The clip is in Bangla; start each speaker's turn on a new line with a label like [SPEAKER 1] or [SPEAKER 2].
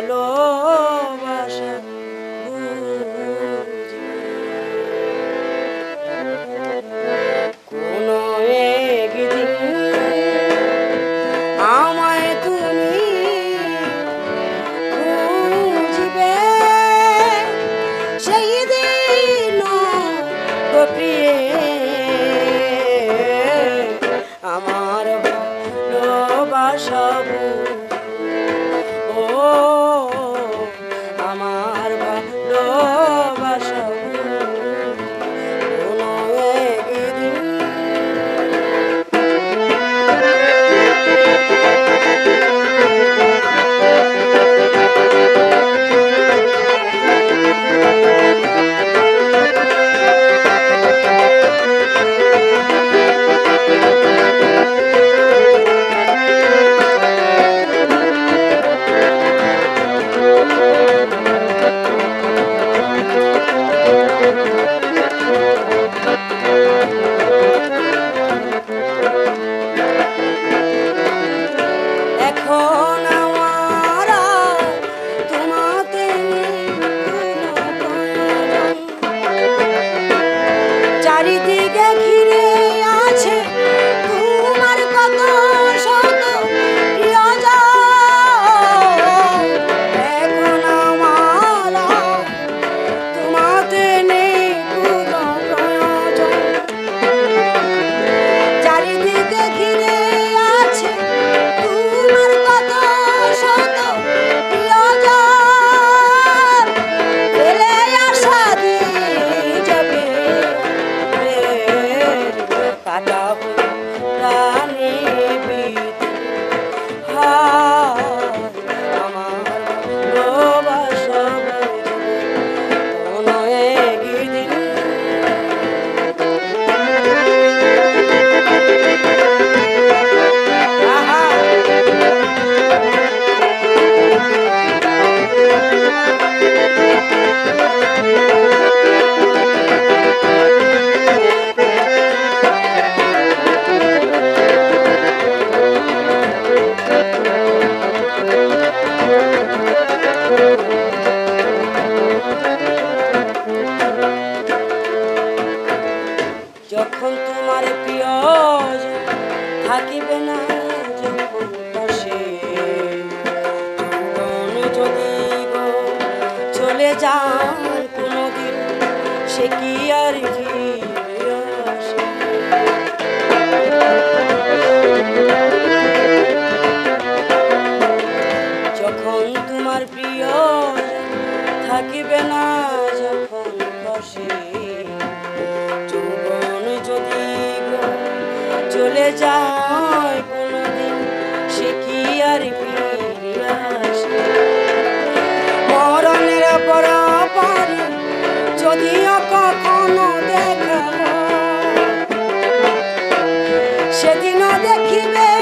[SPEAKER 1] solo again. ফিরে সে কি আর যখন তোমার প্রিয় থাকিবে না, যখন বসে চৌবন যদি চলে যায় পরপারে যদিও কখনো দেখা সেদিনও দেখিবে